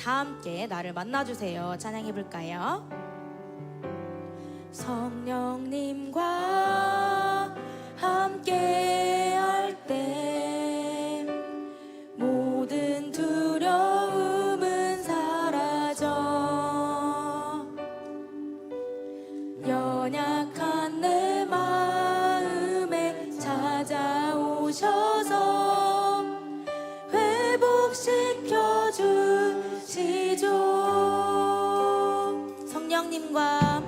다 함께 나를 만나주세요. 찬양해볼까요? 성령님과 함께 할 때 모든 두려움은 사라져 연약한 내 마음에 찾아오셔서 회복시켜 시조 성령님과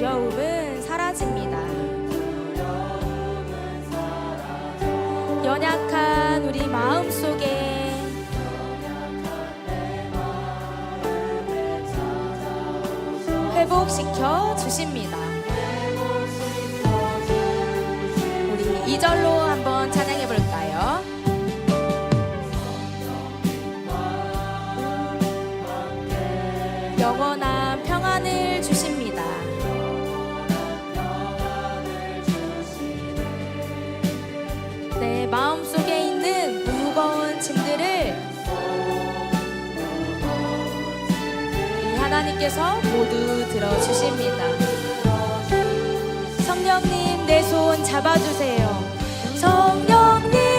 두려움은 사라집니다. 연약한 우리 마음 속에 회복시켜 주십니다. 우리 이절로 한번 찬양해 볼까요? 영원한 평안을 주시 하나님께서 모두 들어주십니다. 성령님 내 손 잡아주세요. 성령님